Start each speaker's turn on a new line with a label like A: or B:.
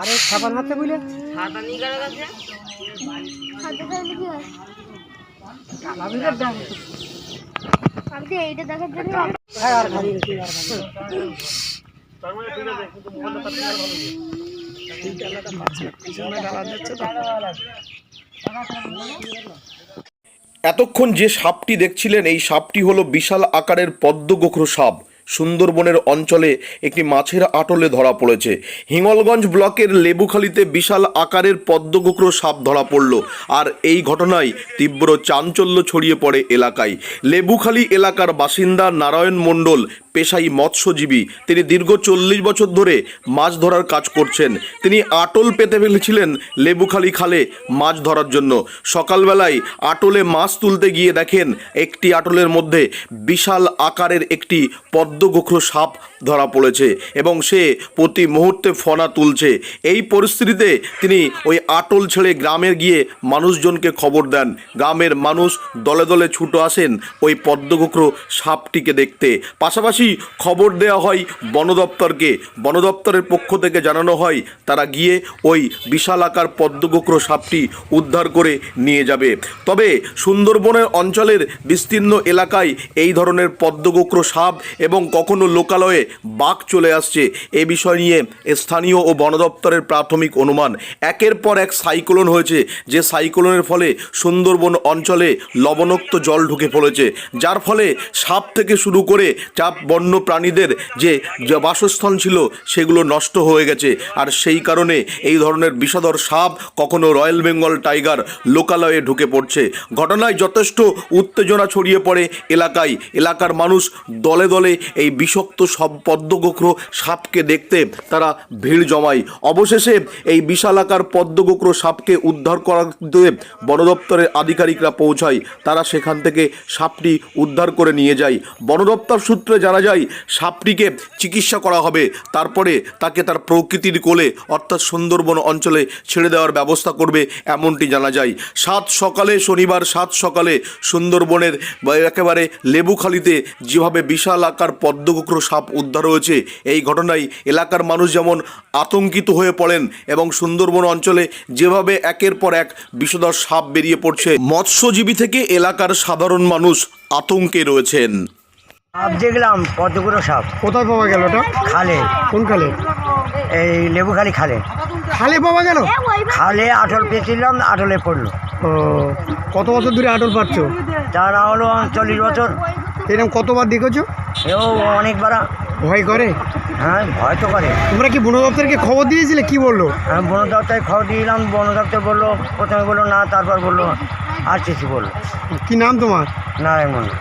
A: আরে হাতে বুঝলে হ্যাঁ
B: এতক্ষণ যে সাপটি দেখছিলেন, এই সাপটি হলো বিশাল আকারের পদ্মগোখর সাপ। সুন্দরবনের অঞ্চলে একটি মাছের আটলে ধরা পড়েছে। হিঙ্গলগঞ্জ ব্লকের লেবুখালিতে বিশাল আকারের পদ্মগোখর সাপ ধরা পড়ল। আর এই ঘটনায় তীব্র চাঞ্চল্য ছড়িয়ে পড়ে এলাকায়। লেবুখালি এলাকার বাসিন্দা নারায়ণ মণ্ডল পেশাই মৎস্যজীবী। তিনি দীর্ঘ চল্লিশ বছর ধরে মাছ ধরার কাজ করছেন। তিনি আটল পেতে ফেলেছিলেন লেবুখালি খালে মাছ ধরার জন্য। সকালবেলায় আটলে মাছ তুলতে গিয়ে দেখেন একটি আটলের মধ্যে বিশাল আকারের একটি পদ্মগোখর সাপ ধরা পড়েছে এবং সে প্রতি মুহূর্তে ফনা তুলছে। এই পরিস্থিতিতে তিনি ওই আটল ছেড়ে গ্রামের গিয়ে মানুষজনকে খবর দেন। গ্রামের মানুষ দলে দলে ছুটো আসেন ওই পদ্মগোখর সাপটিকে দেখতে। পাশাপাশি খবর দেওয়া হয় বন দপ্তরকে বন দপ্তরের পক্ষ থেকে জানানো হয়, তারা গিয়ে ওই বিশাল আকার পদ্মগোখর সাপটি উদ্ধার করে নিয়ে যাবে। তবে সুন্দরবনের অঞ্চলের বিস্তীর্ণ এলাকায় এই ধরনের পদ্মগোখর সাপ এবং কখনো লোকালয়ে বাঘ চলে আসছে, এ বিষয় নিয়ে স্থানীয় ও বন দপ্তরের প্রাথমিক অনুমান। একের পর এক সাইক্লোন হয়েছে, যে সাইক্লোনের ফলে সুন্দরবন অঞ্চলে লবণাক্ত জল ঢুকে পড়েছে, যার ফলে সাপ থেকে শুরু করে চাপ বন্য প্রাণীদের যে বাসস্থান ছিল সেগুলো নষ্ট হয়ে গেছে। আর সেই কারণে এই ধরনের বিষধর সাপ কখনো রয়্যাল বেঙ্গল টাইগার লোকালয়ে ঢুকে পড়ছে। ঘটনায় যথেষ্ট উত্তেজনা ছড়িয়ে পড়ে এলাকায়। এলাকার মানুষ দলে দলে এই বিষাক্ত সব পদ্মগোখর সাপকে দেখতে তারা ভিড় জমায়। অবশেষে এই বিশাল আকার পদ্মগোখর সাপকে উদ্ধার করাতে বন দপ্তরের আধিকারিকরা পৌঁছায়। তারা সেখান থেকে সাপটি উদ্ধার করে নিয়ে যায়। বন দপ্তর সূত্রে জানা যায়, সাপটিকে চিকিৎসা করা হবে। তারপরে তাকে তার প্রকৃতির কোলে, অর্থাৎ সুন্দরবন অঞ্চলে ছেড়ে দেওয়ার ব্যবস্থা করবে এমনটি জানা যায়। সাত সকালে, শনিবার সাত সকালে সুন্দরবনের একেবারে লেবুখালিতে যেভাবে বিশাল আকার পদ্মগোখর সাপ উদ্ধার হয়েছে, এই ঘটনায় এলাকার মানুষ যেমন আতঙ্কিত হয়ে পড়েন এবং সুন্দরবন অঞ্চলে যেভাবে একের পর এক বিষধর সাপ বেরিয়ে পড়ছে, মৎস্যজীবী থেকে এলাকার সাধারণ মানুষ আতঙ্কে রয়েছেন।
C: সাপ দেখলাম পদ্মগুলো সাপ।
A: কোথায় পাওয়া গেল ওটা?
C: খালে।
A: কোন খালে?
C: এই লেবুখালি খালে।
A: খালে পাওয়া গেল?
C: খালে আটল পেয়েছিলাম আটলে পড়ল।
A: ও কত বছর ধরে আটল পাচ্ছ
C: তা না হলো চল্লিশ বছর।
A: এরকম কতবার দেখেছ?
C: এও অনেকবার।
A: ভয় করে?
C: হ্যাঁ ভয় তো করে।
A: তোমরা কি বন দপ্তরকে খবর দিয়েছিলে? কি বলল?
C: আমি বন দপ্তরে খবর দিলাম বন দপ্তর বলল প্রথমে বলল না তারপর বলল আর কিছু বলল
A: কি নাম তোমার?
C: নারায়ণ মন্ডল।